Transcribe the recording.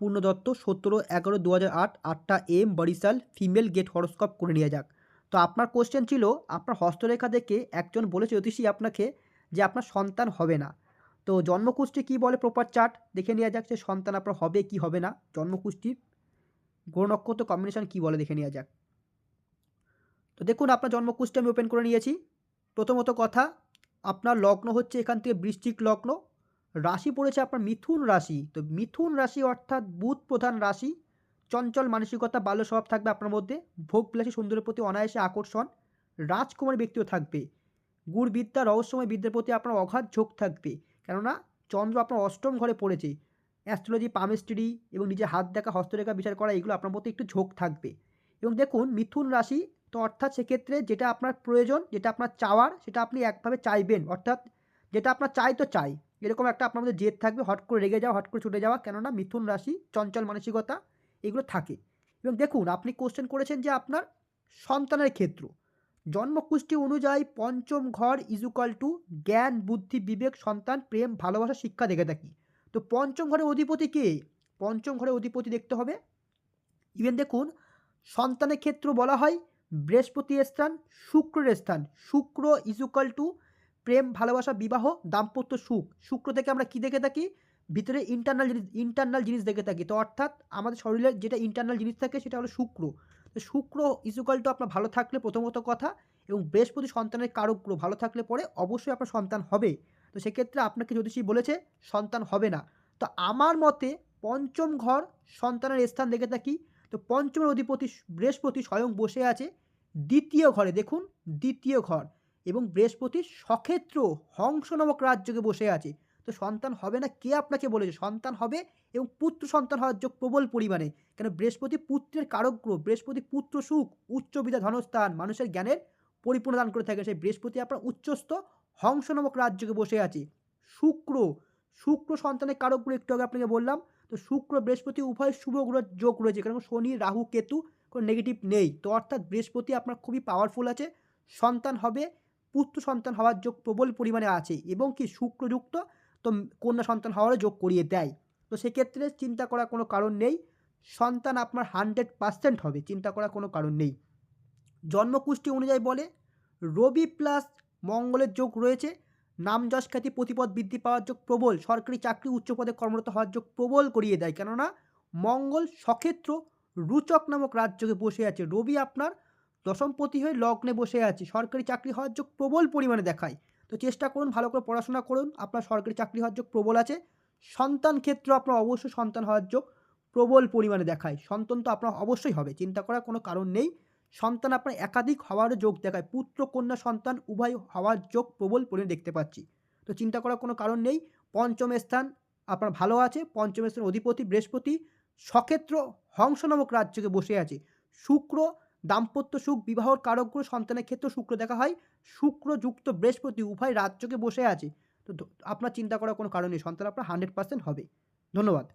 পূর্ণ দত্ত সতেরো, এগারো দু হাজার আট, আটটা AM, Barishal, female get horoscope করে নিয়ে যাক। তো আপনার কোশ্চেন ছিল, আপনার হস্তরেখা দেখে একজন বলেছে জ্যোতিষী আপনাকে যে আপনার সন্তান হবে না। তো জন্মকুষ্ঠী কী বলে প্রপার চার্ট দেখে নেওয়া যাক যে সন্তান আপনার হবে কি হবে না জন্মকুষ্টির। গ্রহ নক্ষত্র কম্বিনেশন কী বলে দেখে নেওয়া যাক। তো দেখুন, আপনার জন্মকুষ্টি আমি ওপেন করে নিয়েছি। প্রথমত কথা, আপনার লগ্ন হচ্ছে এখান থেকে বৃষ্টিক লগ্ন। রাশি পড়েছে আপনার মিথুন রাশি। তো মিথুন রাশি অর্থাৎ বুধ প্রধান রাশি, চঞ্চল মানসিকতা, বাল্য স্বভাব থাকবে আপনার মধ্যে ভোগবিলাসী সুন্দরের প্রতি অনায়াসে আকর্ষণ, রাজকুমারী ব্যক্তিও থাকবে। গুড় বিদ্যা রহস্যময় বিদ্যার প্রতি আপনার অগাধ ঝোঁক থাকবে। কেননা চন্দ্র আপনার অষ্টম ঘরে পড়েছে। অ্যাস্ট্রোলজি পামেস্ট্রি এবং নিজের হাত দেখা, হস্তরেখা বিচার করা, এগুলো আপনার মধ্যে একটু ঝোঁক থাকবে। এবং দেখুন, মিথুন রাশি তো অর্থাৎ সেক্ষেত্রে যেটা আপনার প্রয়োজন, যেটা আপনার চাওয়ার, সেটা আপনি একভাবে চাইবেন। অর্থাৎ যেটা আপনার চাই তো চাই। এরকম একটা আপনার মধ্যে জেদ থাকবে, হট করে রেগে যাওয়া, হট করে ছুটে যাওয়া, কেননা মিথুন রাশি, চঞ্চল মানসিকতা, এগুলো থাকে। এবং দেখুন, আপনি কোশ্চেন করেছেন যে আপনার সন্তানের ক্ষেত্র। জন্মকুষ্ঠী অনুযায়ী পঞ্চম ঘর ইজুকাল টু জ্ঞান, বুদ্ধি, বিবেক, সন্তান, প্রেম, ভালোবাসা, শিক্ষা দেখে থাকি। তো পঞ্চম ঘরের অধিপতি কে? পঞ্চম ঘরের অধিপতি দেখতে হবে। ইভেন দেখুন, সন্তানের ক্ষেত্র বলা হয় বৃহস্পতি স্থান, শুক্রের স্থান। শুক্র ইজুকাল টু প্রেম, ভালোবাসা, বিবাহ, দাম্পত্য, সুখ। শুক্র থেকে আমরা কি দেখে থাকি? ভিতরে ইন্টারনাল জিনিস ইন্টারনাল জিনিস দেখে থাকি। তো অর্থাৎ আমাদের শরীরে যেটা ইন্টারনাল জিনিস থাকে সেটা হলো শুক্র। তো শুক্র ইজুকাল টু আপনার ভালো থাকলে প্রথমত কথা এবং বৃহস্পতি সন্তানের কারকগুলো ভালো থাকলে পরে অবশ্যই আপনার সন্তান হবে। তো সেক্ষেত্রে আপনাকে জ্যোতিষী বলেছে, সন্তান হবে না। তো আমার মতে পঞ্চম ঘর সন্তানের স্থান দেখে থাকি। তো পঞ্চমের অধিপতি বৃহস্পতি স্বয়ং বসে আছে। দ্বিতীয় ঘরে দেখুন, দ্বিতীয় ঘর। এবং বৃহস্পতি সক্ষেত্র হংস নামক রাজ্যকে বসে আছে। তো সন্তান হবে না? কে আপনাকে বলেছে? সন্তান হবে এবং পুত্র সন্তান হওয়ার যোগ প্রবল পরিমাণে। কেন? বৃহস্পতি পুত্রের কারক গ্রহ বৃহস্পতি পুত্র সুখ, উচ্চ বিদ্যা ধনস্থান, মানুষের জ্ঞানের পরিপূর্ণ দান করে থাকে। সেই বৃহস্পতি আপনার উচ্চস্থ হংস নামক রাজ্যকে বসে আছে। শুক্র শুক্র সন্তানের কারক গ্রহ একটু আগে আপনাকে বললাম। তো শুক্র, বৃহস্পতি উভয় শুভ গ্রহ যোগ রয়েছে। কারণ শনি, রাহু, কেতু কোনো নেগেটিভ নেই। তো অর্থাৎ বৃহস্পতি আপনার খুবই পাওয়ারফুল আছে। সন্তান হবে পুত্র সন্তান হওয়ার যোগ প্রবল পরিমাণে আছে এবং কি শুক্রযুক্ত, তো কন্যা সন্তান হওয়ারও যোগ করিয়ে দেয়। তো সেক্ষেত্রে চিন্তা করার কোনো কারণ নেই। সন্তান আপনার হান্ড্রেড পার্সেন্ট হবে, চিন্তা করার কোনো কারণ নেই। জন্মকুষ্টি অনুযায়ী বলে, রবি প্লাস মঙ্গলের যোগ রয়েছে। নাম যশ খ্যাতি প্রতিপদ বৃদ্ধি পাওয়ার যোগ প্রবল, সরকারি চাকরি উচ্চ পদে কর্মরত হওয়ার যোগ প্রবল করিয়ে দেয়। কেননা মঙ্গল সক্ষেত্র রুচক নামক রাজ্যকে বসে আছে। রবি আপনার দশমপতি হয়ে লগ্নে বসে আছে। সরকারি চাকরি হওয়ার যোগ প্রবল পরিমাণে দেখায়। তো চেষ্টা করুন, ভালো করে পড়াশোনা করুন। আপনার সরকারি চাকরি হওয়ার যোগ প্রবল আছে। সন্তান ক্ষেত্র আপনার অবশ্যই সন্তান হওয়ার যোগ প্রবল পরিমাণে দেখায়। সন্তান তো আপনার অবশ্যই হবে, চিন্তা করার কোনো কারণ নেই। সন্তান আপনার একাধিক হওয়ারও যোগ দেখায়। পুত্র, কন্যা, সন্তান, উভয় হওয়ার যোগ প্রবল পরিমাণে দেখতে পাচ্ছি। তো চিন্তা করার কোনো কারণ নেই। পঞ্চম স্থান আপনার ভালো আছে। পঞ্চম স্থান অধিপতি বৃহস্পতি। সক্ষেত্র হংস নামক রাজ্যকে বসে আছে। শুক্র দাম্পত্য সুখ বিবাহর কারকগুলো সন্তানের ক্ষেত্রে শুক্র দেখা হয়। শুক্র যুক্ত বৃহস্পতি উভয় রাজ্যকে বসে আছে। তো আপনার চিন্তা করার কোনো কারণ নেই। সন্তান আপনার হান্ড্রেড পার্সেন্ট হবে। ধন্যবাদ।